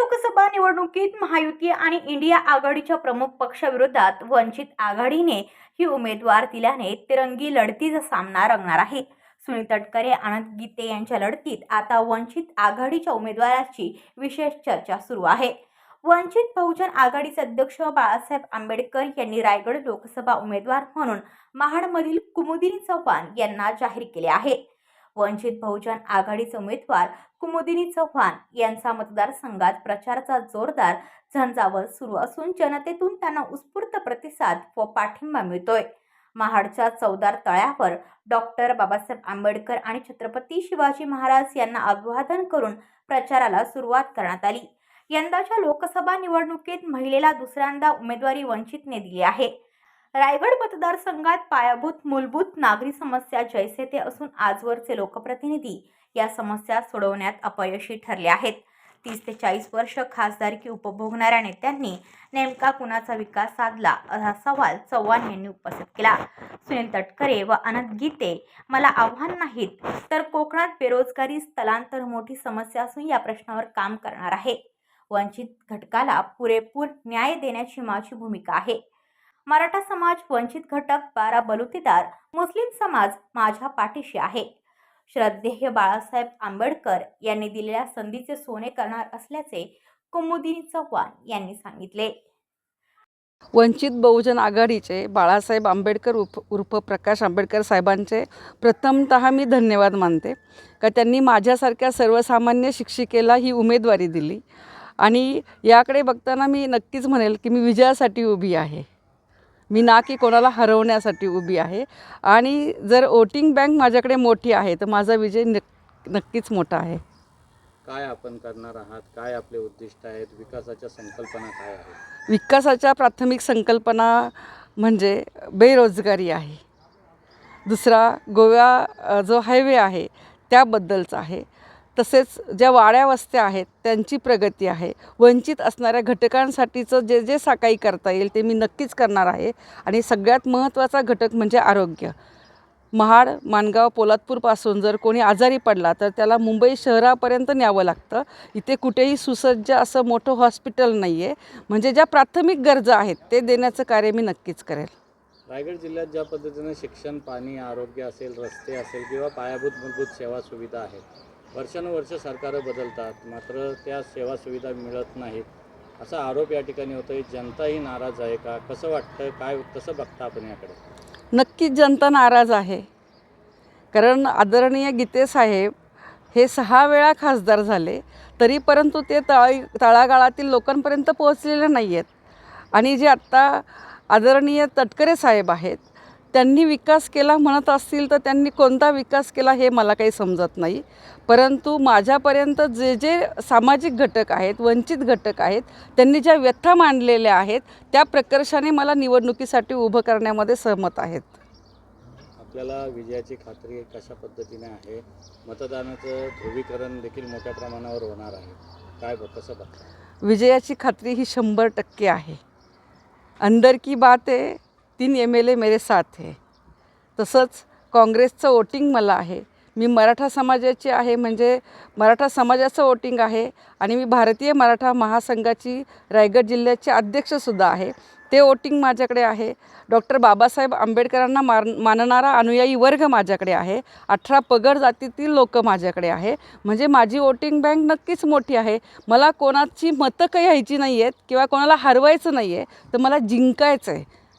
लोकसभा निवडणुकीत महायुती आणि इंडिया आघाडीच्या प्रमुख पक्षाविरोधात वंचित आघाडीने ही उमेदवार दिल्याने तिरंगी लढतीचा सामना रंगणार आहे. सुनील तटकरे आनंद गीते यांच्या लढतीत आता वंचित आघाडीच्या उमेदवाराची विशेष चर्चा सुरू आहे. वंचित बहुजन आघाडीचे अध्यक्ष बाळासाहेब आंबेडकर यांनी रायगड लोकसभा उमेदवार म्हणून महाडमधील कुमुदिनी चव्हाण यांना जाहीर केले आहे. वंचित बहुजन आघाडीचे उमेदवार कुमुदिनी चव्हाण यांचा मतदारसंघात प्रचाराचा जोरदार झंजावत सुरू असून जनतेतून त्यांना उत्स्फूर्त प्रतिसाद व पाठिंबा मिळतोय. महाडच्या चौदार तळ्यावर डॉक्टर बाबासाहेब आंबेडकर आणि छत्रपती शिवाजी महाराज यांना अभिवादन करून प्रचाराला सुरुवात करण्यात आली. यंदाच्या लोकसभा निवडणुकीत महिलेला दुसऱ्यांदा उमेदवारी वंचितने दिली आहे. रायगड मतदारसंघात पायाभूत मूलभूत नागरी समस्या जैसे ते असून आजवरचे लोकप्रतिनिधी या समस्या सोडवण्यात अपयशी ठरले आहेत. तीस ते चाळीस वर्ष खासदारकी उपभोगणाऱ्या नेत्यांनी नेमका कुणाचा विकास साधला असा सवाल चव्हाण यांनी उपस्थित केला. सुनील तटकरे व अनंत गीते मला आव्हान नाहीत तर कोकणात बेरोजगारी स्थलांतर मोठी समस्या असून या प्रश्नावर काम करणार आहे. वंचित घटकाला पुरेपूर न्याय देण्याची माझी भूमिका आहे. मराठा समाज वंचित घटक बारा बलुतेदार मुस्लिम समाज माझ्या पाठीशी आहे. श्रद्धेय बाळासाहेब आंबेडकर यांनी दिलेल्या संधीचे सोने करणार असल्याचे कुमुदिनी चव्हाण यांनी सांगितले. वंचित बहुजन आघाडीचे बाळासाहेब आंबेडकर उप उर्फ प्रकाश आंबेडकर साहेबांचे प्रथमत मी धन्यवाद मानते. का त्यांनी माझ्यासारख्या सर्वसामान्य शिक्षिकेला ही उमेदवारी दिली. आणि याकडे बघताना मी नक्कीच म्हणेल की मी विजयासाठी उभी आहे. मी ना की कोणाला हरवण्यासाठी उभी आहे. आणि जर वोटिंग बँक माझ्याकडे मोठी आहे तर माझा विजय नक नक्कीच मोठा आहे. काय आपण करणार आहात? काय आपले उद्दिष्ट आहेत? विकासाच्या संकल्पना काय आहेत? विकासाच्या प्राथमिक संकल्पना म्हणजे बेरोजगारी आहे. दुसरा गोव्या अ, जो हायवे आहे त्याबद्दलचा आहे. तसेच ज्या वाड्या वस्त्या आहेत त्यांची प्रगती आहे. वंचित असणाऱ्या घटकांसाठीचं जे जे साकाई करता येईल ते मी नक्कीच करणार आहे. आणि सगळ्यात महत्त्वाचा घटक म्हणजे आरोग्य. महाड माणगाव पोलादपूरपासून जर कोणी आजारी पडला तर त्याला मुंबई शहरापर्यंत न्यावं लागतं. इथे कुठेही सुसज्ज असं मोठं हॉस्पिटल नाही आहे म्हणजे ज्या प्राथमिक गरजा आहेत ते देण्याचं कार्य मी नक्कीच करेल. रायगड जिल्ह्यात ज्या पद्धतीनं शिक्षण पाणी आरोग्य असेल रस्ते असेल किंवा पायाभूत मूलभूत सेवा सुविधा आहेत वर्षानुवर्ष सरकारं बदलतात मात्र त्या सेवा सुविधा मिळत नाहीत. असा आरोप या ठिकाणी होतोय जनताही नाराज आहे का? कसं वाटतं? काय कसं बघता आपण याकडे? नक्कीच जनता नाराज आहे. कारण आदरणीय गीते साहेब हे सहा वेळा खासदार झाले तरी परंतु ते तळा तळागाळातील लोकांपर्यंत पोहोचलेले नाही आहेत आणि जे आत्ता आदरणीय तटकरे साहेब आहेत त्यांनी विकास केला म्हणत असतील तर त्यांनी कोणता विकास केला हे मला काही समजत नाही. परंतु माझ्यापर्यंत जे जे सामाजिक घटक आहेत वंचित घटक आहेत त्यांनी ज्या व्यथा मांडलेल्या आहेत त्या प्रकर्षाने मला निवडणुकीसाठी उभं करण्यामध्ये सहमत आहेत. आपल्याला विजयाची खात्री कशा पद्धतीने आहे? मतदानाचं ध्रुवीकरण देखील मोठ्या प्रमाणावर होणार आहे. काय कसं बघता? विजयाची खात्री ही शंभर टक्के आहे. अंदर की बात आहे तीन एम एल ए मेरे साथ है. तसंच काँग्रेसचं वोटिंग मला आहे. मी मराठा समाजाची आहे म्हणजे मराठा समाजाचं वोटिंग आहे आणि मी भारतीय मराठा महासंघाची रायगड जिल्ह्याची अध्यक्षसुद्धा आहे. ते वोटिंग माझ्याकडे आहे. डॉक्टर बाबासाहेब आंबेडकरांना मान मानणारा अनुयायी वर्ग माझ्याकडे आहे. अठरा पगड जातीतील लोक माझ्याकडे आहे. म्हणजे माझी वोटिंग बँक नक्कीच मोठी आहे. मला कोणाची मतं काही यायची नाही आहेत किंवा कोणाला हरवायचं नाही आहे तर मला जिंकायचं आहे